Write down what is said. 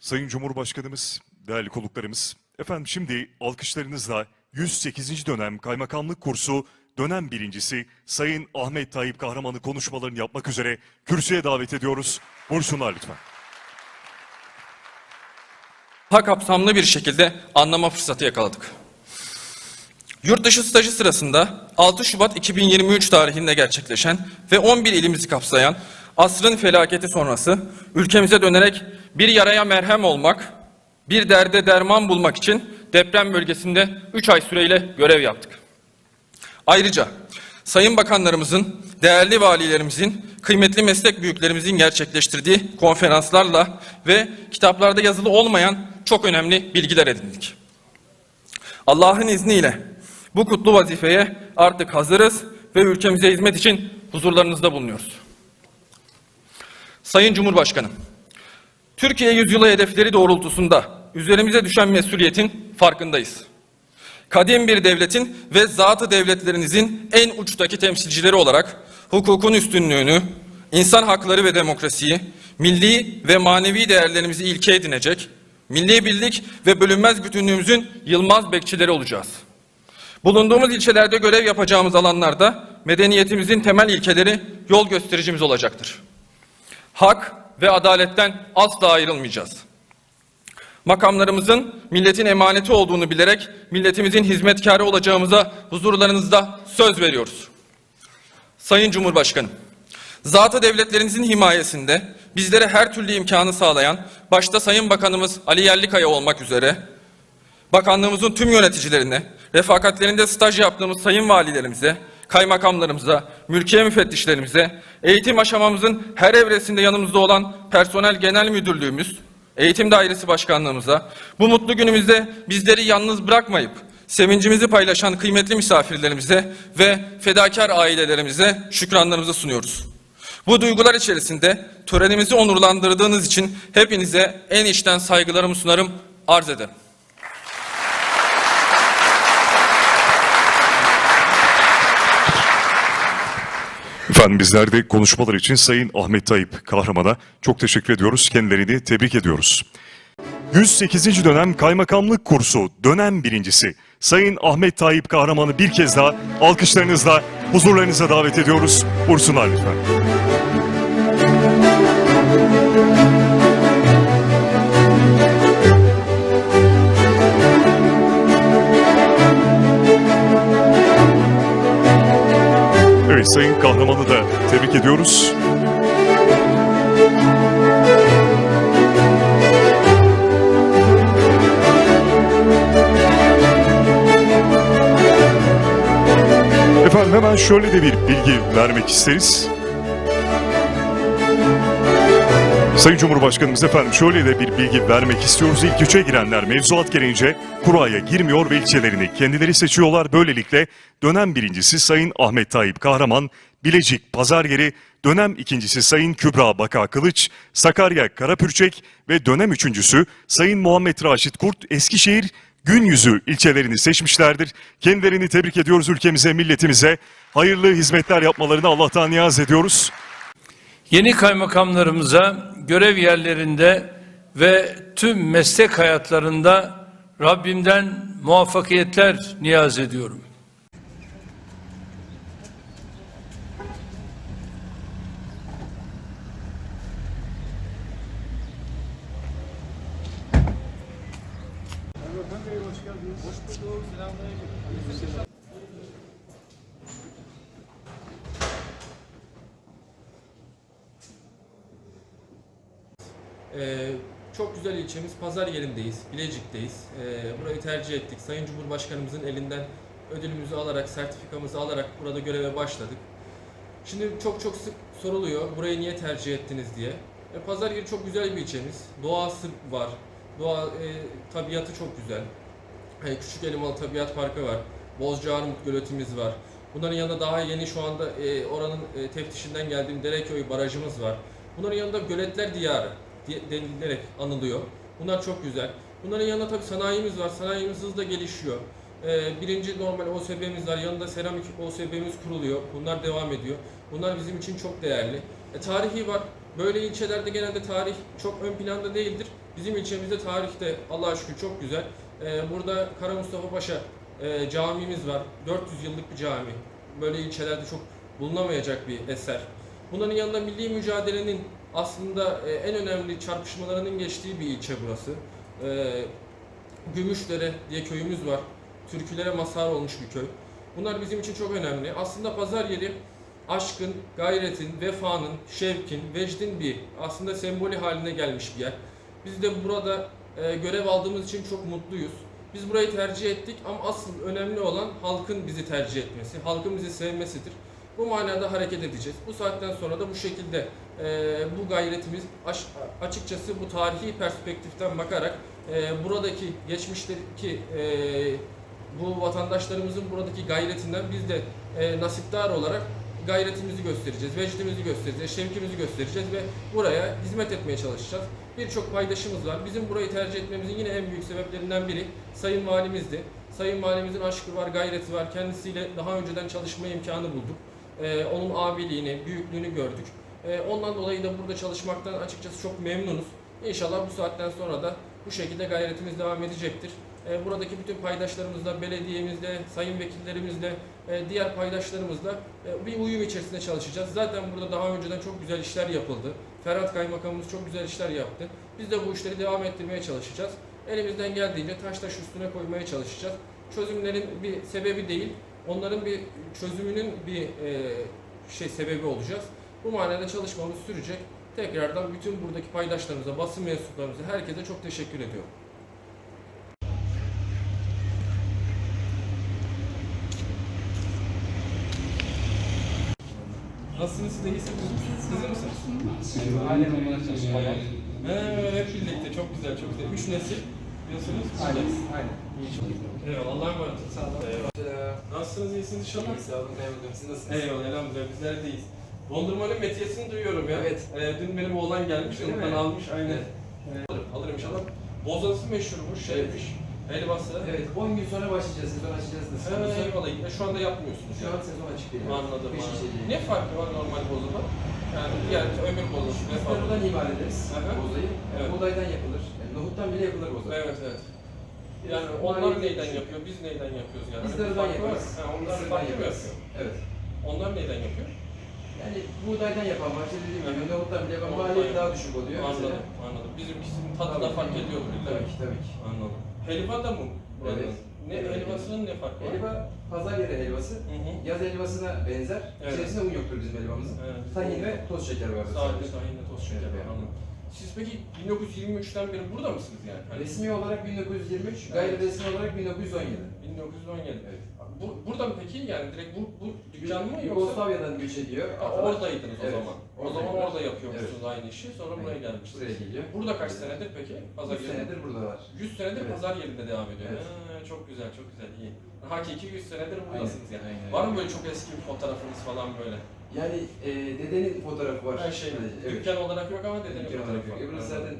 Sayın Cumhurbaşkanımız, değerli konuklarımız, efendim şimdi alkışlarınızla 108. dönem kaymakamlık kursu dönem birincisi Sayın Ahmet Tayyip Kahraman'ı konuşmalarını yapmak üzere kürsüye davet ediyoruz. Buyursunlar lütfen. daha kapsamlı bir şekilde anlama fırsatı yakaladık. Yurt dışı stajı sırasında 6 Şubat 2023 tarihinde gerçekleşen ve 11 ilimizi kapsayan asrın felaketi sonrası ülkemize dönerek bir yaraya merhem olmak, bir derde derman bulmak için deprem bölgesinde 3 ay süreyle görev yaptık. Ayrıca Sayın Bakanlarımızın, değerli valilerimizin, kıymetli meslek büyüklerimizin gerçekleştirdiği konferanslarla ve kitaplarda yazılı olmayan çok önemli bilgiler edindik. Allah'ın izniyle bu kutlu vazifeye artık hazırız ve ülkemize hizmet için huzurlarınızda bulunuyoruz. Sayın Cumhurbaşkanım, Türkiye yüzyılı hedefleri doğrultusunda üzerimize düşen mesuliyetin farkındayız kadim bir devletin ve zatı devletlerinizin en uçtaki temsilcileri olarak hukukun üstünlüğünü, insan hakları ve demokrasiyi, milli ve manevi değerlerimizi ilke edinecek, milli birlik ve bölünmez bütünlüğümüzün yılmaz bekçileri olacağız. Bulunduğumuz ilçelerde görev yapacağımız alanlarda medeniyetimizin temel ilkeleri yol göstericimiz olacaktır. Hak ve adaletten asla ayrılmayacağız makamlarımızın milletin emaneti olduğunu bilerek milletimizin hizmetkarı olacağımıza huzurlarınızda söz veriyoruz. Sayın Cumhurbaşkanım, zatı devletlerinizin himayesinde bizlere her türlü imkanı sağlayan başta Sayın Bakanımız Ali Yerlikaya olmak üzere bakanlığımızın tüm yöneticilerine, refakatlerinde staj yaptığımız sayın valilerimize, kaymakamlarımıza, mülkiye müfettişlerimize, eğitim aşamamızın her evresinde yanımızda olan personel genel müdürlüğümüz, Eğitim Dairesi Başkanlığımıza bu mutlu günümüzde bizleri yalnız bırakmayıp sevincimizi paylaşan kıymetli misafirlerimize ve fedakar ailelerimize şükranlarımızı sunuyoruz. Bu duygular içerisinde törenimizi onurlandırdığınız için hepinize en içten saygılarımı sunarım, arz ederim. Efendim bizler de konuşmalar için Sayın Ahmet Tayyip Kahraman'a çok teşekkür ediyoruz. Kendilerini tebrik ediyoruz. 108. dönem kaymakamlık kursu dönem birincisi Sayın Ahmet Tayyip Kahraman'ı bir kez daha alkışlarınızla huzurlarınıza davet ediyoruz. Buyursunlar lütfen. Evet Sayın Kahraman'ı da tebrik ediyoruz. Efendim hemen şöyle de bir bilgi vermek isteriz. Sayın Cumhurbaşkanımız efendim şöyle de bir bilgi vermek istiyoruz. İlk üçe girenler mevzuat gereğince kuraya girmiyor ve ilçelerini kendileri seçiyorlar. Böylelikle dönem birincisi Sayın Ahmet Tayyip Kahraman, Bilecik Pazar Yeri, dönem ikincisi Sayın Kübra Baka Kılıç, Sakarya Karapürçek ve dönem üçüncüsü Sayın Muhammed Raşit Kurt Eskişehir gün yüzü ilçelerini seçmişlerdir. Kendilerini tebrik ediyoruz ülkemize, milletimize. Hayırlı hizmetler yapmalarını Allah'tan niyaz ediyoruz. Yeni kaymakamlarımıza görev yerlerinde ve tüm meslek hayatlarında Rabbimden muvaffakiyetler niyaz ediyorum. Çok güzel ilçemiz Pazar yerindeyiz, Bilecik'teyiz. Ee, burayı tercih ettik. Sayın Cumhurbaşkanımızın elinden ödülümüzü alarak, sertifikamızı alarak burada göreve başladık. Şimdi çok çok sık soruluyor, burayı niye tercih ettiniz diye. E, Pazar yeri çok güzel bir ilçemiz. Doğası var, doğa, e, tabiatı çok güzel. E, Küçük Elmalı Tabiat Parkı var, Bozcaarmut Göleti'miz var. Bunların yanında daha yeni şu anda e, oranın e, teftişinden geldiğim Dereköy Barajımız var. Bunların yanında Göletler Diyarı denilerek anılıyor. Bunlar çok güzel. Bunların yanında tabii sanayimiz var. Sanayimiz hızla gelişiyor. Ee, birinci normal OSB'miz var. Yanında seramik OSB'miz kuruluyor. Bunlar devam ediyor. Bunlar bizim için çok değerli. E, tarihi var. Böyle ilçelerde genelde tarih çok ön planda değildir. Bizim ilçemizde tarih de Allah'a şükür çok güzel. Ee, burada Kara Mustafa Paşa e, camimiz var. 400 yıllık bir cami. Böyle ilçelerde çok bulunamayacak bir eser. Bunların yanında milli mücadelenin aslında e, en önemli çarpışmalarının geçtiği bir ilçe burası. E, Gümüşdere diye köyümüz var. Türkülere mazhar olmuş bir köy. Bunlar bizim için çok önemli. Aslında pazar yeri aşkın, gayretin, vefanın, şevkin, vecdin bir aslında sembolü haline gelmiş bir yer. Biz de burada e, görev aldığımız için çok mutluyuz. Biz burayı tercih ettik ama asıl önemli olan halkın bizi tercih etmesi, halkın bizi sevmesidir. Bu manada hareket edeceğiz. Bu saatten sonra da bu şekilde e, bu gayretimiz açıkçası bu tarihi perspektiften bakarak e, buradaki geçmişteki e, bu vatandaşlarımızın buradaki gayretinden biz de e, nasipdar olarak gayretimizi göstereceğiz, vecdimizi göstereceğiz, şevkimizi göstereceğiz ve buraya hizmet etmeye çalışacağız. Birçok paydaşımız var. Bizim burayı tercih etmemizin yine en büyük sebeplerinden biri Sayın Valimizdi. Sayın Valimizin aşkı var, gayreti var. Kendisiyle daha önceden çalışma imkanı bulduk. Ee, onun abiliğini, büyüklüğünü gördük. Ee, ondan dolayı da burada çalışmaktan açıkçası çok memnunuz. İnşallah bu saatten sonra da bu şekilde gayretimiz devam edecektir. Ee, buradaki bütün paydaşlarımızla, belediyemizle, sayın vekillerimizle, e, diğer paydaşlarımızla e, bir uyum içerisinde çalışacağız. Zaten burada daha önceden çok güzel işler yapıldı. Ferhat Kaymakamımız çok güzel işler yaptı. Biz de bu işleri devam ettirmeye çalışacağız. Elimizden geldiğince taş taş üstüne koymaya çalışacağız. Çözümlerin bir sebebi değil, onların bir çözümünün bir e, şey sebebi olacağız. Bu manada çalışmamız sürecek. Tekrardan bütün buradaki paydaşlarımıza, basın mensuplarımıza, herkese çok teşekkür ediyorum. Nasılsınız siz de iyisiniz? Siz de misiniz? Ailen olarak. Ee, hep birlikte çok güzel çok güzel. Üç nesil diyorsunuz. Aynen. Aynen. İyi çok Eyvallah Allah'a emanet olun. Sağ olun. Eyvallah. Nasılsınız iyisiniz inşallah? Sağ olun. Memnunum. Siz nasılsınız? Eyvallah elhamdülillah bizler deyiz. Dondurmanın metiyesini duyuyorum ya. Evet. Ee, dün benim oğlan gelmiş, Öyle ondan mi? almış aynen. Evet. Ee, alırım, alırım inşallah. Bozası meşhurmuş, şeymiş. Helvası. Evet. 10 gün sonra başlayacağız. Sezon açacağız. Nasıl? Ee, eyvallah. Şu anda yapmıyorsunuz. Şu an sezon açık değil. Anladım. Anladım. Ne farkı var normal bozadan? Yani diğer ömür bozası ne var? buradan imal ederiz. Aha. Bozayı. Evet. Buğdaydan yapılır. Yani nohuttan bile yapılır boza. Evet evet. Yani Biz onlar neyden yapıyor, biz neyden yapıyoruz yani? Biz var. yaparız. Ha, onlar farklı mı yapıyor? Evet. Onlar neyden yapıyor? Yani buğdaydan yapan var. İşte dediğim gibi nohuttan bile yapan yapan. daha düşük oluyor. Anladım, mesela. anladım. Bizimkisinin tadı da Tabii. fark illa. Tabii ki tabii ki. Anladım. Helva da mı? Evet. Ne Evet. helvasının ne farkı var? Helva pazar yeri helvası. Hı hı. Yaz helvasına benzer. Evet. İçerisinde un yoktur bizim helvamızın. Evet. Tahin ve toz şeker var. Sadece tahinle toz şeker Evet. var. Anladım. Peki 1923'ten beri burada mısınız yani? Hani Resmi olarak 1923, gayri Evet. resmi olarak 1917. 1917. Evet. Bu, burada mı peki yani direkt bu, bu dükkan mı yoksa? Yugoslavya'dan göç ediyor. Ha, oradaydınız o Evet, zaman. O oradaydılar. zaman orada yapıyormuşsunuz aynı işi. Sonra buraya Aynen. gelmişsiniz. Buraya geliyor. Burada kaç senedir peki? Pazar 100 yerinde? senedir buradalar. 100 senedir Evet. pazar yerinde devam ediyor. Evet. Ha, çok güzel, çok güzel, iyi. Hakiki 100 senedir buradasınız yani. aynen. Var mı böyle çok eski bir fotoğrafınız falan böyle? Yani e, dedenin fotoğrafı var. Her şey, evet. dükkan olarak yok ama dedenin Dükkan fotoğrafı olarak yok. var. E, Anladım. zaten